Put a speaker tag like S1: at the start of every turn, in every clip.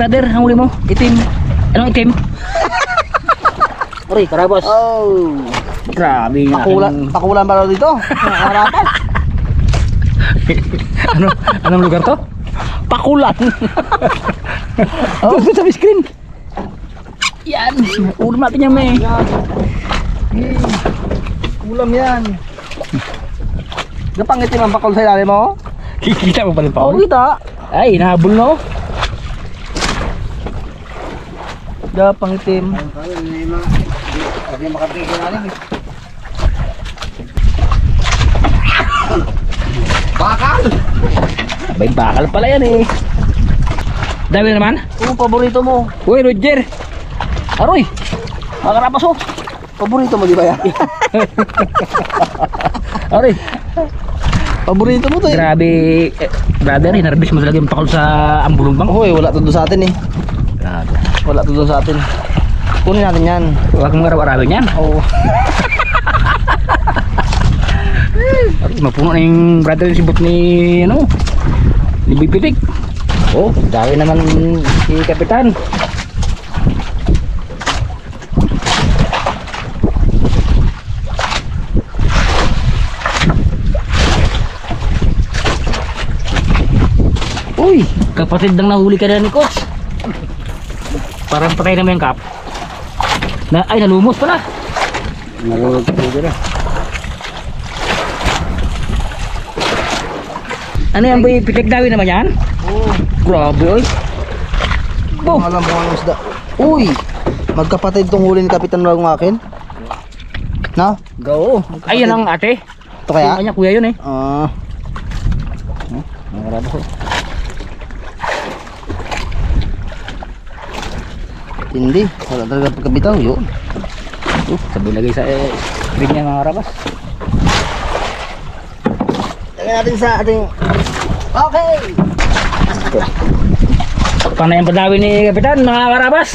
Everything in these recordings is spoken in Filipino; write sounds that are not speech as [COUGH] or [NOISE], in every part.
S1: brother, ang huli mo? Itim. Anong itim? Aray, karabas.
S2: Oh.
S1: Grabe nga.
S2: Pakulan, pakulan ba dito? Harapan. [LAUGHS]
S1: ano, anong lugar to?
S2: Pakulan.
S1: Oh, doon sa screen. Yan, ulam natin yan, may.
S2: Ulam yan. Napangitim ang pakul sa ilalim mo?
S1: Kikita mo pa rin pa.
S2: Oo, kita.
S1: Ay, nahabol no?
S2: Napangitim.
S3: Bakal!
S1: Abay, bakal pala yan eh. Dami naman.
S2: Oo, paborito mo.
S1: Uy, Roger. Aroy, mga karapas oh.
S2: Paborito mo di ba yan? [LAUGHS]
S1: Aroy,
S2: Paborito mo to eh.
S1: grabe. Eh, brother, hinarbis mo talaga yung pakol sa ambulong bang.
S2: Hoy, wala to doon sa atin eh. Wala to sa atin. Kunin natin yan.
S1: Huwag mong araw-arawin yan.
S2: Oo. [LAUGHS]
S1: Aroy, mapuno na yung brother sibot ni, ano, ni Bipitik. Oh, dami naman si Kapitan. Uy, kapatid ng nahuli ka na ni Coach. Parang patay naman yung kap. Na, ay, nalumos pala.
S3: Ko dito.
S1: Ano yan, boy? Pitik dawi naman yan?
S2: Oo.
S1: Grabe, oy.
S2: Oh. Alam mo ang isda. Uy! Magkapatid tong huli ni Kapitan Bagong akin. Na?
S1: Go. Ay, yan ang ate.
S2: Ito kaya?
S1: Kanya, kuya yun eh.
S2: Ah.
S1: Mga karabas ko.
S2: Hindi. Wala talaga pagkabitaw. Yun.
S1: Uh, sabi lagay sa eh, screen niya mga karabas.
S2: Lagyan natin sa ating... Okay!
S1: Panay ang padawi ni Kapitan, mga karabas.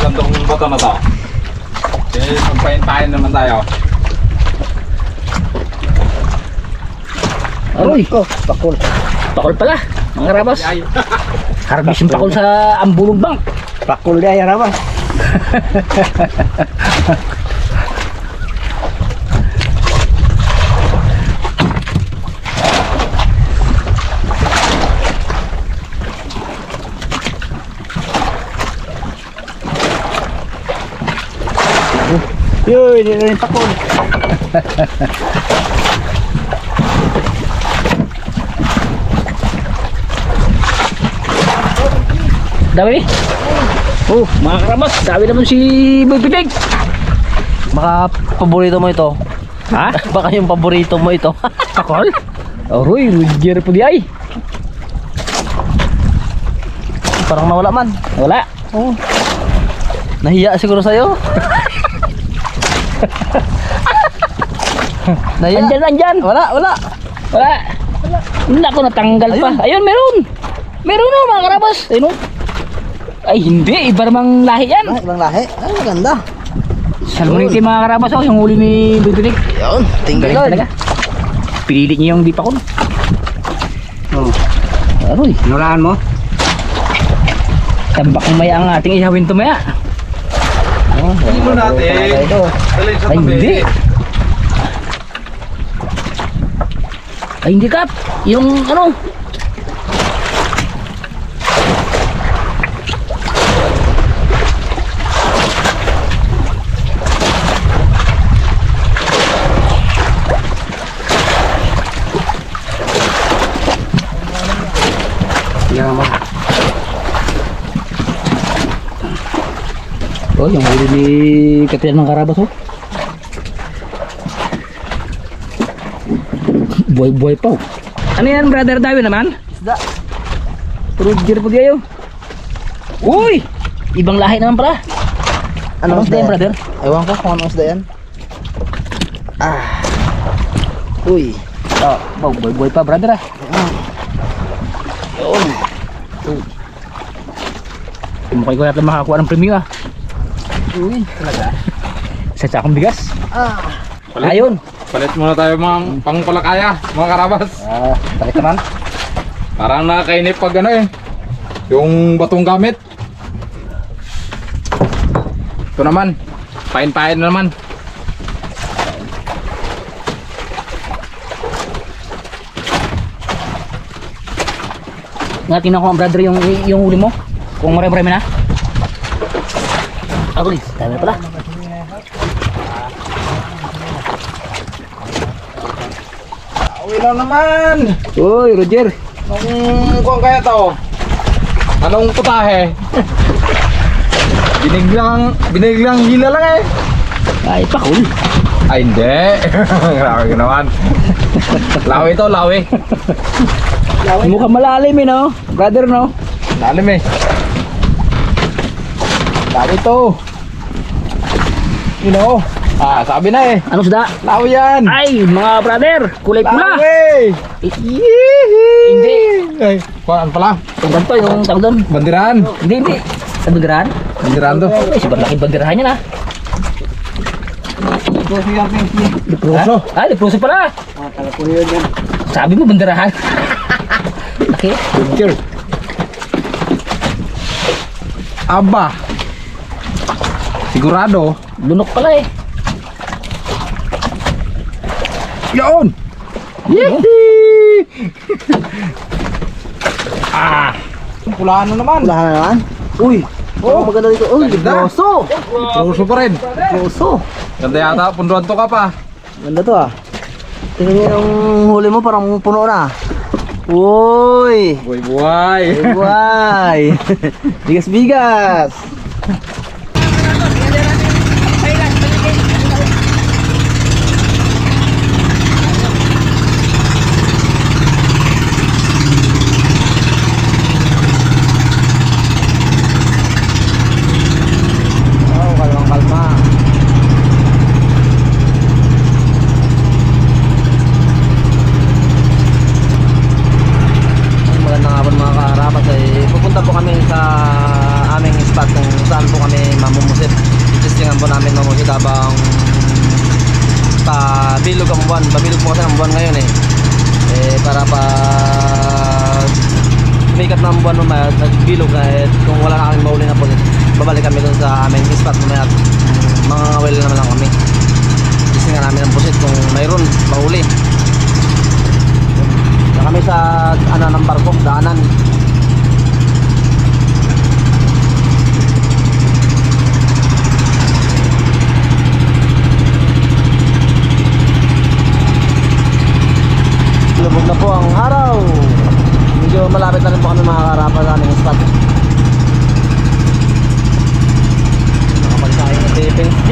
S3: Gandong bato na to. Eh, magpain-pain naman tayo.
S1: Aroy,
S2: Oh, pakul.
S1: pakol pala. Mga karabas. [LAUGHS]
S3: Ay,
S1: Harbis yung pakol sa ambulong bang.
S2: Pakul dia ya Rama. Yun, yun na yung pakul.
S1: Dawi. Oh, mga karabas, dawi naman si Boy Pitik.
S2: Baka paborito mo ito.
S1: Ha? [LAUGHS]
S2: Baka yung paborito mo ito. [LAUGHS]
S1: Pakol? Aroy, Roger po di ay.
S2: Parang nawala man.
S1: Wala.
S2: Oh. Nahiya siguro sa'yo. [LAUGHS] Nahiya.
S1: Andyan, andyan.
S2: Wala, wala.
S1: Wala. Naku, natanggal pa. Ayun, meron. Meron na mga karabas. Ayun. oh. Ay, hindi. Iba namang lahi yan.
S2: Ah, ibang lahi. Ay, maganda.
S1: Salmonite mga karabas. Oh, yung huli ni Bibinig.
S2: Yun, tinggal
S1: Galing talaga. Pinili niya yung di pa ko.
S2: Oh.
S1: Aroy.
S3: Nulaan mo?
S1: Tambak ng maya ang ating ihawin to maya.
S2: Oh,
S3: Hindi mo natin.
S1: Ay, hindi. Ay, hindi kap. Yung ano. Oh, yung huli ni Kapitan ng Karabas oh. Buhay-buhay pa oh. Ano yan, brother Dawi naman?
S2: Isda.
S1: Roger pa kayo. Uy! Ibang lahi naman pala.
S2: Ano isda
S1: yan, brother?
S2: Ewan ko kung anong isda yan. Ah. Uy.
S1: Oh, oh buhay-buhay pa, brother ah.
S2: Yun.
S1: Mukha ko natin makakuha ng premium ah.
S2: Uy. Talaga.
S1: Sa sakong bigas.
S2: Ah.
S1: Ayun.
S3: Palit muna tayo mga pangpalakaya, mga karabas.
S1: Ah, bakit naman?
S3: Parang nakakainip pag ano eh. Yung batong gamit. Ito naman. Pain-pain na naman.
S1: Nga tingnan ko ang brother yung yung huli mo. Kung marami-marami na. Ako dami na pala.
S3: Uwi na naman.
S2: Uy, Roger.
S3: Anong kuha kaya to? Anong putahe? biniglang, biniglang hila lang eh.
S1: Ay, pakul.
S3: Ay, hindi. [LAUGHS] Grabe ka naman. Lawi to, lawi.
S1: Mukhang malalim eh, no? Brother, no?
S3: Lalim eh. Lawi to. You know. Ah, sabi na eh.
S1: Ano sida?
S3: Lawi yan.
S1: Ay, mga brother, kulay pula.
S3: Lawi.
S1: Eh, Hindi.
S3: Ay, kuhaan pala.
S1: Yung ganito, yung tawag doon.
S3: Bandiran.
S1: Hindi, hindi. Sa banderahan.
S3: Bandiran to.
S1: Ay, sobrang laki banderahan yan, ah.
S3: Puso.
S1: Ay, leproso pala. Sabi mo, banderahan. [LAUGHS] Laki.
S3: Picture. Aba. Sigurado.
S1: Lunok pala eh.
S3: Yun! Yee! [LAUGHS] ah! Pulaan na naman.
S2: Wala na naman. Uy. Oh, maganda dito. Uy, proso.
S3: Puso pa rin.
S2: Proso.
S3: Ganda yata, punduan to ka pa.
S2: Ganda to ah. Tingnan niyo yung huli mo parang puno na. Uy.
S3: Buhay buhay.
S2: Uy. [LAUGHS] bigas bigas. Oh, kalmang kalma. Ay, Magandang hapon mga kaharapas ay pupunta po kami sa aming spot kung saan po kami mamumusit. Itestingan po namin mamusit habang pabilog ang buwan. Pabilog po kasi ang buwan ngayon eh. Eh para pa sumikat na ang buwan mamaya at bilog kahit kung wala na kaming mahuli na po babalik kami dun sa aming spot mamaya at mga ngawil naman lang kami. Testingan namin ang pusit kung mayroon mahuli. Na kami sa ano ng barko, daanan. Lubog na po ang araw. Medyo malapit na rin po kami makakarapan sa aming spot. Nakapagsahin na si Prince G.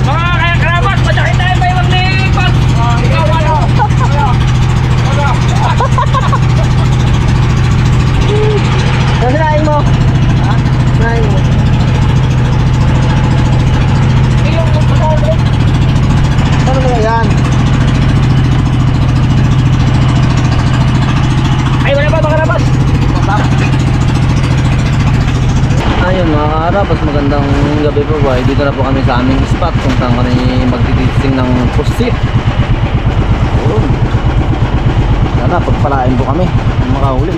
S1: Mga kaya karabat, madaki tayo ba yung maglipat? Ikaw ano?
S2: Ano sinain mo? Ha? Sinain mo? Ano ba yan?
S1: Ay, wala pa mga karabat.
S2: Ayun mga karabas, magandang gabi po ba? Dito na po kami sa aming spot kung saan kami magtitesting ng pusit. Ayun. Sana pagpalain po kami ng makahuli.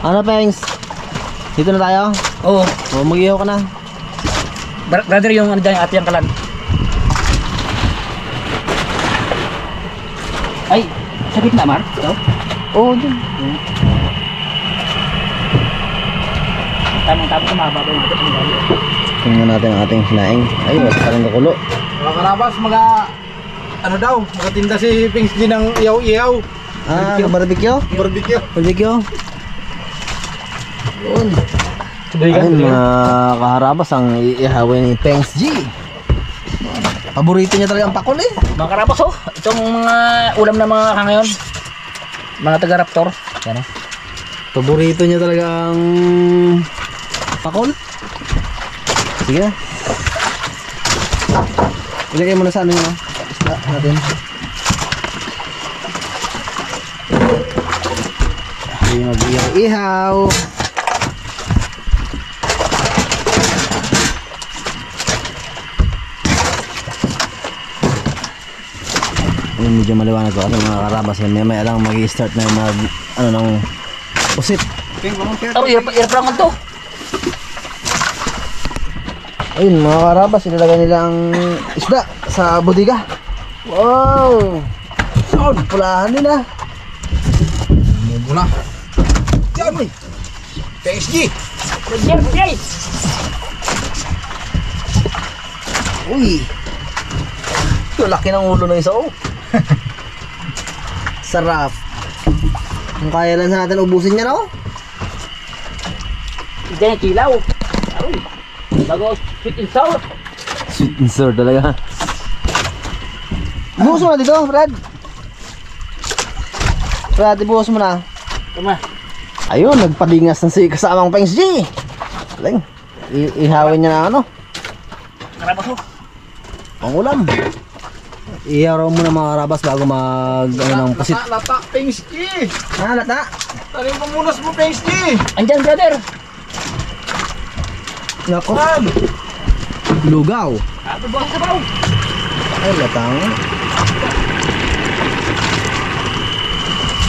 S2: Ano Pengs? Dito na tayo?
S1: Oo.
S2: O mag-ihaw ka na.
S1: Br- brother, yung ano dyan, ate yung kalan. Ay, sa gitna, Mar? Ito?
S2: Oo, dyan.
S1: Tamang-tamang kumababa yung bukas ng gali.
S2: Tingnan natin ang ating sinaing. Ay, wala pa rin kakulo.
S3: Mga karabas, mga... Ano daw, magatinda si Pings G ng iyaw-iyaw.
S2: Ah, barbecue?
S3: Barbecue.
S2: Barbecue? Yun. Ayun mga kaharabas ang iihawin ni Pengs G. Paborito niya talaga ang pakul eh.
S1: Mga karabas, oh. Itong mga ulam na mga kangayon. Mga taga-raptor. Yan, oh.
S2: Paborito niya talaga ang pakul. Sige. Ilagay mo na sa ano yun, ah. Isda natin. Hindi mag-ihaw-ihaw. Ayun, medyo maliwanag ko. Ano mga karabas yan. May may lang mag-i-start na mag, ano nang pusit.
S1: Oh, hirap lang to.
S2: Ayun, mga karabas, ilalagay nila ang isda sa bodega. Wow! Sound! Pulahan din ah.
S3: Muna. Diyan! PSG!
S1: Yes, yes.
S2: Uy! Ito, laki ng ulo ng isa oh. [LAUGHS] Sarap. Kung kaya lang sa natin ubusin niya no?
S1: Diyan yung kilaw. Aroy. Bago sweet and sour.
S2: Sweet and sour talaga. Buhos mo na dito, Brad. Brad, ibuhos mo na.
S1: Tama.
S2: Ayun, nagpadingas na si kasamang Pengs G. Galing. I- ihawin niya na ano,
S1: Karabas mo.
S2: ang ulam. Iharaw mo na mga karabas bago mag ano ng pusit.
S3: Lata, PSG!
S2: Ah, lata.
S3: Tarin mo muna mo PSG!
S1: Andyan, brother.
S2: Nako. Lugaw.
S1: Ato ba sa baw?
S2: Ay, latang.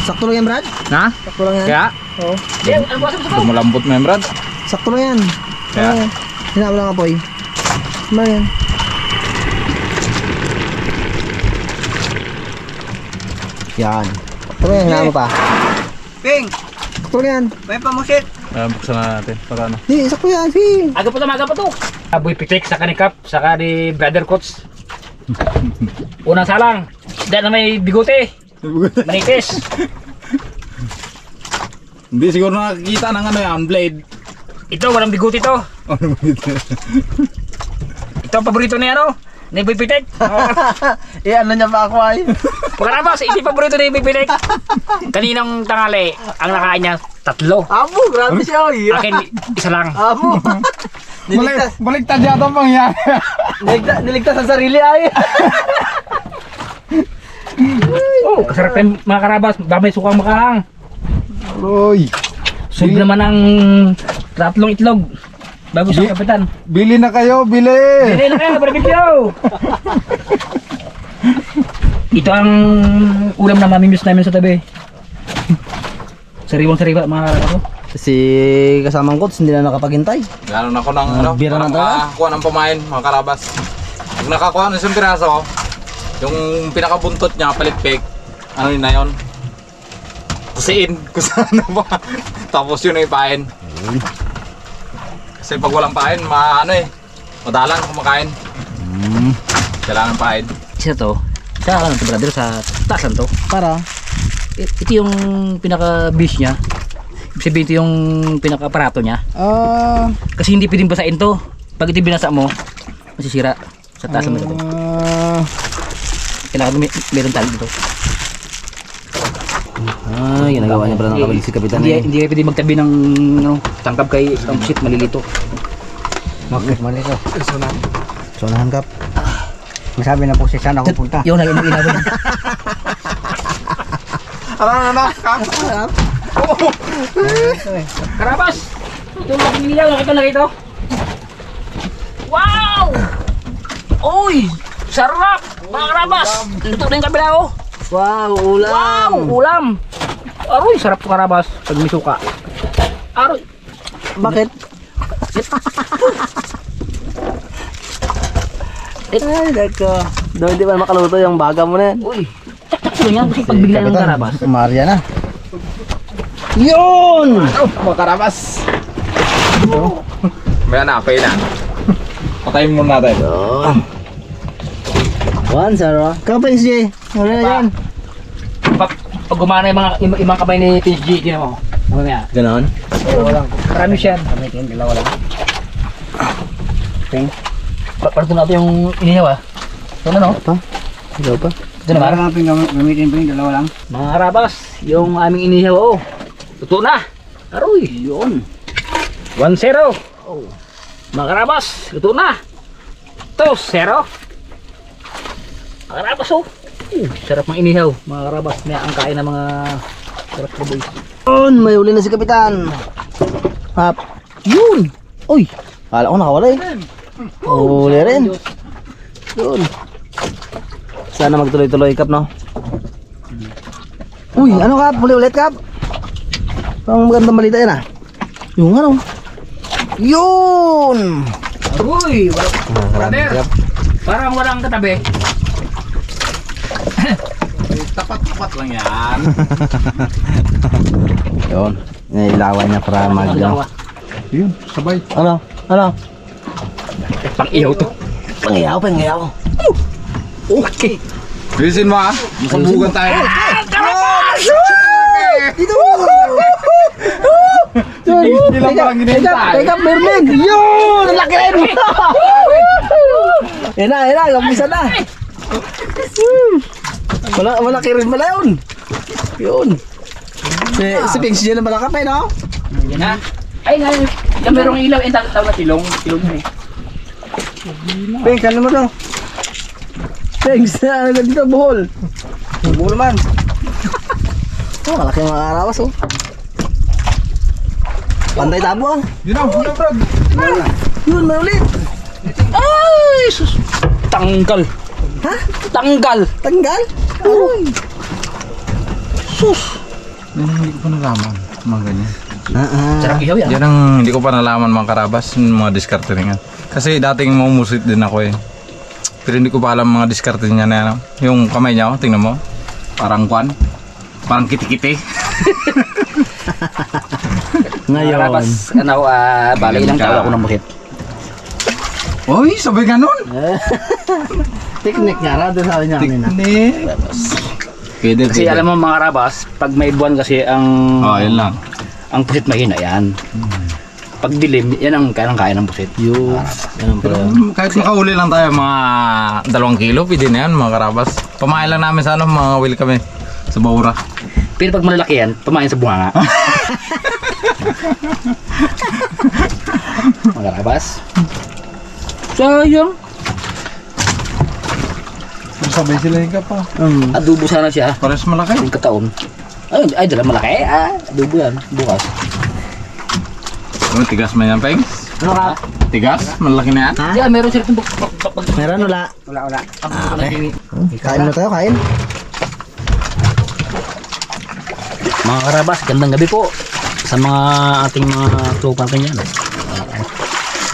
S2: Sakto lang yan, Brad?
S3: Na?
S2: Sakto lang yan.
S3: Kaya?
S2: Oo.
S3: Lumulambot mo yan, Brad.
S2: Sakto lang yan.
S3: Kaya?
S2: Oo. Hinabo lang apoy. Ano yan? Yan. Sakto lang yan, hinabo pa.
S4: Ping,
S2: Sakto lang yan.
S4: may pamusit.
S3: Uh, buksan na natin. Para ano?
S2: Di, sakto yan. Si.
S1: Aga pa to, maga pa to. Aboy pitik sa kanikap, saka ni brother coach. [LAUGHS] Unang salang. Dahil na may bigote. [LAUGHS] Manitis.
S3: Hindi siguro nakakita ng ano yan, blade.
S1: Ito, walang bigote to. [LAUGHS] Ito ang paborito ni ano? Ni Boy Pitik. [LAUGHS]
S2: eh, ano niya pa ako ay? [LAUGHS]
S1: Pagkarabas, hindi paborito ni Boy. Kaninang tangali, ang nakain niya, tatlo.
S2: Abo, grabe siya. Oy.
S1: Akin, isa lang.
S2: Abo. niligtas,
S3: baliktad yata ang pangyayari.
S2: niligtas, niligtas ang sarili ay.
S1: Oh, kasarap yung mga karabas, damay sukang makahang.
S3: Uy!
S1: Sub naman ang tatlong itlog. Bago sa kapitan.
S3: Bili na kayo, bili!
S1: Hindi na kayo, barbecue! [LAUGHS] Ito ang ulam na mamimiss namin sa tabi. Sariwang sariwa mga karabas.
S2: Si kasamang coach hindi na nakapaghintay.
S3: Gano'n ako ng ano,
S2: bira na talaga?
S3: makakuha ng pamain, mga karabas. Pag nakakuha ng isang piraso, yung pinakabuntot niya, palitpik, ano yun na yun? Kusiin, [LAUGHS] kung saan ba. Tapos yun ay pain. Kasi pag walang pain, ma ano eh, madalang kumakain. Kailangan pain.
S1: Isa to, sa ano to brother, sa tasan to.
S2: Para
S1: Ito yung pinaka-bish niya. Ibig sabihin ito yung pinaka-aparato niya.
S2: ah
S1: Kasi hindi pwedeng basain to. Pag ito binasa mo, masisira sa tasan mo ito.
S2: ah,
S1: Kailangan may, meron tali dito.
S2: Ah, ginagawa niya pala ng kabalik si kapitan
S1: Hindi,
S2: eh.
S1: hindi pwede magtabi ng ano, tangkap kay ang shit malilito.
S4: Bakit mali ko?
S2: So nahankap.
S4: Masabi na po si saan ako punta.
S1: Yung lagi mo inawin.
S3: Ano na na? [LAUGHS]
S1: Karabas! Ito yung lagi nila, nakita na rito. Wow! Uy! Sarap! Mga karabas! Ito na yung kabila oh.
S2: Wow, ulam.
S1: Wow! Ulam! Aroy, sarap karabas pag may suka. Aroy!
S2: Bakit? Ay, nako. Daw hindi pa makaluto yung baga mo na yan.
S1: Uy! Sakto lang yan kasi pag bigla ng karabas.
S2: Maria na. Yun!
S3: Oh, mga karabas! May na, pay [LAUGHS] na. Patayin muna natin.
S2: Yun. One, zero. Kapag si Wala na yan.
S1: Pag, pag gumana yung mga, yung mga kamay ni TG, tinan mo. Mamaya.
S2: Ganon?
S1: Dalawa lang. Marami siya.
S4: Kami ito yung dalawa lang.
S1: Pa- Parang natin yung inihaw ah. Ito na no?
S2: Ito? Ikaw pa?
S1: Ito na ba?
S4: natin gam- gamitin po yung dalawa lang.
S1: Mga karabas, yung aming inihaw oh. Totoo na. Aroy, yun. 1-0. Oh. Mga karabas, luto na. 2-0. Karabas oh. Uh, sarap ng inihaw, mga karabas. May ang kain ng mga sarap na boys.
S2: Yun, may uli na si Kapitan. Hap. Yun. Uy. Kala ko nakawala eh. Uli rin. Yun. Sana magtuloy-tuloy kap no. Uy, ano kap? Huli ulit kap? Ang magandang balita yan ah. Yung ano. Yun.
S1: Uy, wala,
S2: Brother.
S1: parang walang katabi.
S3: Tapat-tapat lang yan. [LAUGHS]
S2: Yun. Nailawan niya para mag...
S1: Dalawa.
S3: Yun, sabay.
S2: Ano? Ano?
S1: Pang ihaw to.
S2: Pangiyaw, pangiyaw.
S1: Okay.
S3: Bilisin mo ah. Masabugan tayo.
S2: Dito!
S3: Hindi lang parang ginintay.
S2: Teka, Merlin! Yun! Ang laki rin! Yan na, yan na. Umpisa na. Wala, malaki rin pala yun. Yun. Si, si Pings dyan na malakap eh, no?
S1: Yan na. Ay, nga, yung merong ilaw, yung tawag na tilong. Tilong yun eh.
S4: Pink, ano mo to?
S2: Pings, [LAUGHS] ano ka dito, buhol.
S4: Bulo man. [LAUGHS]
S2: Oh, malaki mga arawas, oh. Pantay tabo, ah.
S3: Yun na, yun na, Brad.
S2: Yun, may ulit.
S1: Ay, sus. Tanggal.
S2: Ha?
S1: Tanggal.
S2: Tanggal? Uy. Sus.
S3: Yan ang hindi ko pa nalaman. Mga ganyan.
S2: Ah, ah.
S1: Sarap ihaw yan.
S3: Yan ang hindi ko pa nalaman mga karabas, mga diskarte rin yan. Kasi dating mumusit din ako eh. Pero hindi ko pa alam mga diskarte niya na ano. Yung kamay niya, oh, tingnan mo. Parang kwan. Parang kiti-kiti. [LAUGHS]
S2: Ngayon.
S1: Karabas, ano, ah, bali ilang
S3: Ka.
S1: taon ako ng buhit.
S3: Uy, sabay ganun. [LAUGHS]
S2: Teknik nga, rado sa niya kanina.
S3: Teknik. Pwede,
S1: Kasi alam mo mga karabas, pag may buwan kasi ang
S3: Oh, yun lang.
S1: ang pusit mahina yan. Pag dilim, yan ang kailang-kaya ng pusit.
S2: Yun. Ganun pala.
S3: Pero kahit makahuli lang tayo mga dalawang kilo, pwede na yan mga karabas. Pamain lang namin sa ano, mga will kami. Sa Baura.
S1: Pero pag malalaki yan, pamain sa bunganga. [LAUGHS] mga karabas. Sayang.
S3: Sabay sila yung pa.
S2: Hmm.
S1: Adobo sana siya.
S3: Pares malaki.
S1: Yung kataon. Ay, ay, dala malaki. Ah, adobo yan. Bukas.
S3: Ano, tigas man yan, Peng?
S2: Ano ka?
S3: Tigas? Malaki na yan?
S2: Ha?
S1: Yan, meron sila itong bag-
S2: Meron wala.
S4: Wala, wala.
S2: Okay. Kain na tayo, kain.
S1: Mga karabas, gandang gabi po sa mga ating mga tropa natin yan. Uh,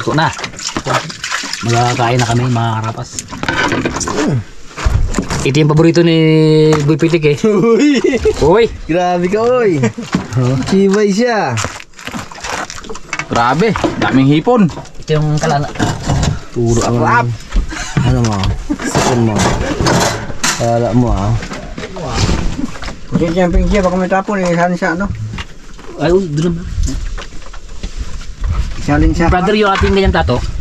S1: ito na. Magkakain na kami mga karabas. Ito yung paborito ni Boy Pitik eh.
S2: Uy!
S1: Uy!
S2: Grabe ka, uy. Chibay siya.
S3: Grabe, daming hipon.
S1: Ito yung kalana.
S2: Puro ang...
S3: Sarap.
S2: Ano mo? Sipon mo. Kala mo, ah.
S4: Kasi siya, siya, baka may tapon, eh, isalin siya, ano?
S1: Ay, doon naman.
S4: Isalin siya.
S1: Brother, yung ating ganyang tato.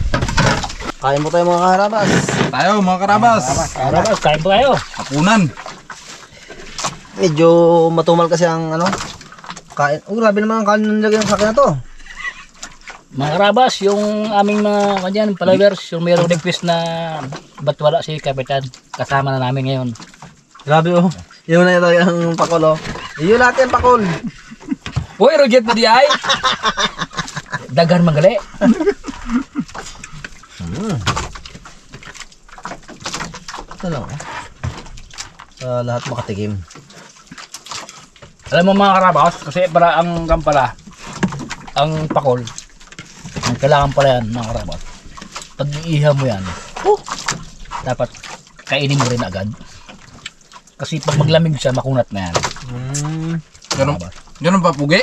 S2: Kain mo tayo mga karabas.
S3: Tayo mga karabas.
S1: Karabas, kain po kayo.
S3: Hapunan.
S2: Medyo matumal kasi ang ano. Kain. Oh, grabe naman ang kanin nilagay sa akin na to.
S1: Mga karabas, yung aming mga kanyan, followers, yung mayroong request na ba't wala si Kapitan. Kasama na namin ngayon.
S2: Grabe oh. Yun na ito yung pakol oh. Yun natin pakol.
S1: Uy, Roger po di ay. [LAUGHS] Dagan magali.
S2: Ito lang oh. Lahat makatikim.
S1: Alam mo mga karabas, kasi para ang kampala, ang pakol, ang kailangan pala yan mga karabas. Pag iiha mo yan, oh, dapat kainin mo rin agad. Kasi pag maglamig siya, makunat na yan.
S2: Mm.
S3: Ganun, ganun pa pugi?